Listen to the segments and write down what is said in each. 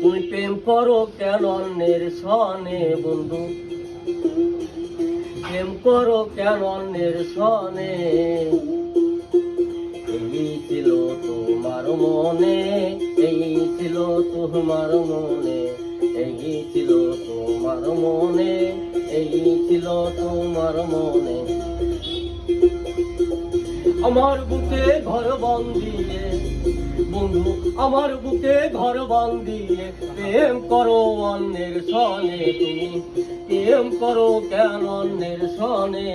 তুমি প্রেম করো কেন অন্যের সনে, বন্ধু? প্রেম করো কেন অন্যের সনে? এই ছিল তোমার মনে, এই ছিল তোমার মনে, এই ছিল তোমার মনে, এই ছিল তোমার মনে। আমার বুকে ঘর বন্দিয়ে বন্ধু, আমার বুকে ঘর দিয়ে প্রেম করো অন্যের সনে তুমি। প্রেম করো কেন অন্যের সনে?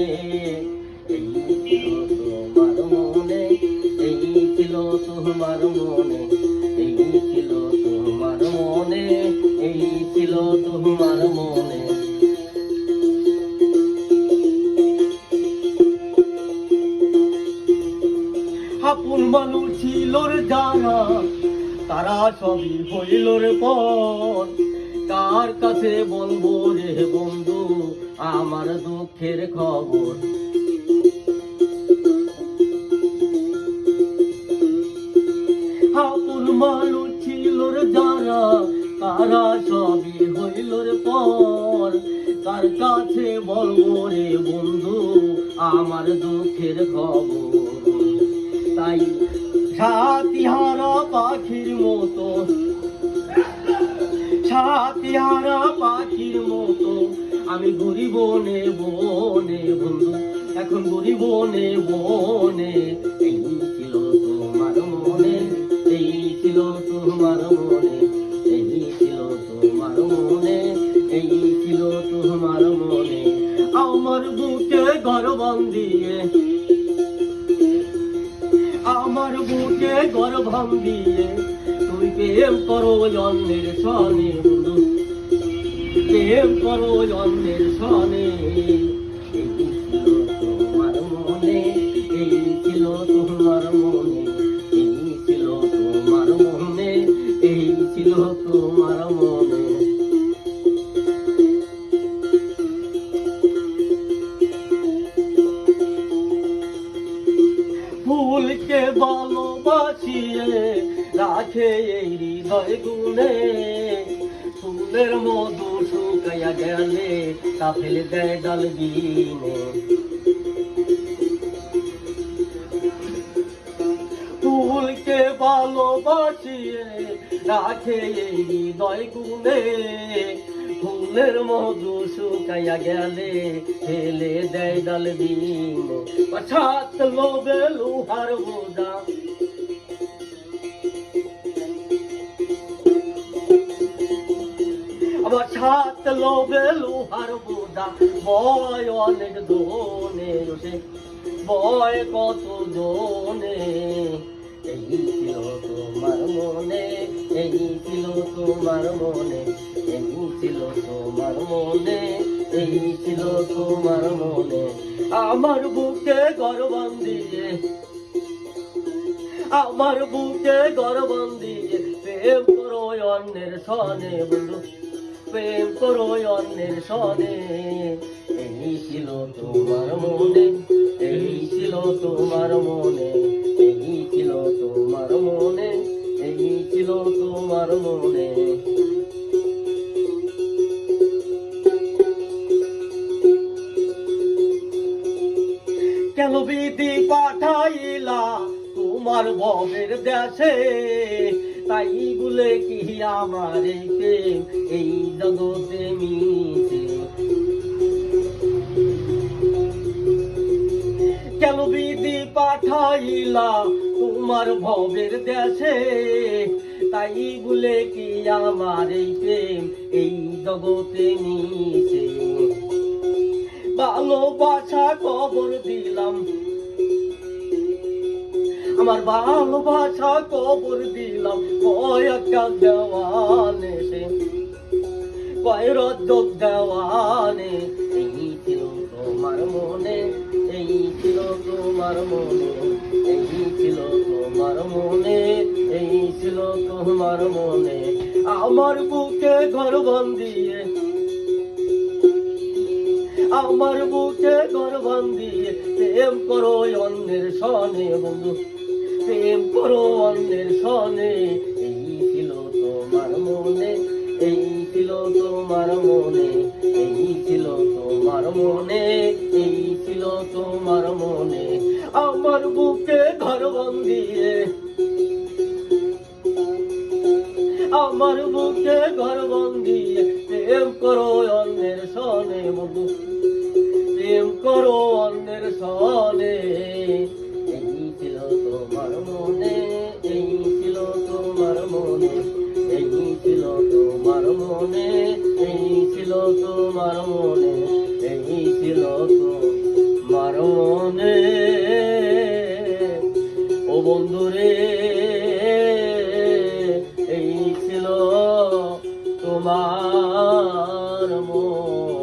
এই ছিল তোমার মনে, এই ছিল তোমার মনে। আপন মানুষ ছিল যারা তারা সবই হইল রে পর কার কাছে বলব রে বন্ধু, আমার দুঃখের খবর? আপন মানুষ ছিল তারা সবই হইল পর কার কাছে বলব রে বন্ধু, আমার দুঃখের খবর? তাই সাতিহারা পাখির মতো। সাতিহারা পাখির মতো। আমি ঘুরি বনে বনে বন্ধু। এখন ঘুরি বনে বনে। এই ছিল তোমার মনে। এই ছিল তোমার মনে। এই ছিল তোমার মনে। এই ছিল তোমার মনে। আমার বুকে ঘর বন্দিয়ে দিয়ে তুই প্রেম করো অন্যের সনে বন্ধু। প্রেম করো অন্যের সনে। ফুলকে ভালোবাসিয়ে রাখে এই হৃদয় গুণে। ফুলের মধু শুকাইয়া গেলে তা ফেলে দেয় ডাল গিনে ফুলকে ভালোবাসিয়ে রাখে এই হৃদয় গুণে। ফুলের মধু শুকাইয়া গেলে ফেলে দেয় ডাল দিনে পাছাত লোবে লোহার বোঝা। আবার ছাত লোবে লোহার বোঝা। বয় অনেক দোনে রোষে বয় কত দোনে এই ছিল তোমার মনে, এই ছিল তোমার মনে। এই ছিল তোমার মনে এই ছিল তোমার মনে। আমার বুকে গর্বান দিয়ে, আমার বুকে গর্বান দিয়ে। প্রেম করো অন্যের সনে, বন্ধু। প্রেম করো অন্যের সনে। এই ছিল তোমার মনে এই ছিল তোমার মনে। এই ছিল তোমার মনে এই ছিল তোমার মনে। পাঠাইলা তোমার ববের দেশে, তাই বলে কি আমার এই জগতে মিছে? কেন বিধি পাঠাইলা তোমার ভবের দেশে, তাই বলে কি আমার এই প্রেম এই জগতে নিছে ভালোবাসা কবর দিলাম আমার ভালোবাসা কবর দিলাম দেওয়ানে দেওয়ানে এই ছিল তোমার মনে, এই ছিল তোমার মনে, এই ছিল তোমার মনে, এই ছিল তোমার মনে। আমার বুকে ঘর বন্দিয়ে আমার বুকে ঘর বন্দিয়ে প্রেম করো অন্যের সনে বন্ধু। প্রেম করো অন্যের সনে। এই ছিল তোমার মনে, এই ছিল তোমার মনে, এই ছিল তোমার মনে, এই ছিল তোমার মনে। আমার বুকে ঘর বন্দিয়ে। আমার বুকে ঘর বন্দিয়ে। প্রেম করো অন্যের সনে বন্ধু। প্রেম করো অন্যের সনে। মনে। ও বন্ধুরে এই ছিল তোমার মনে।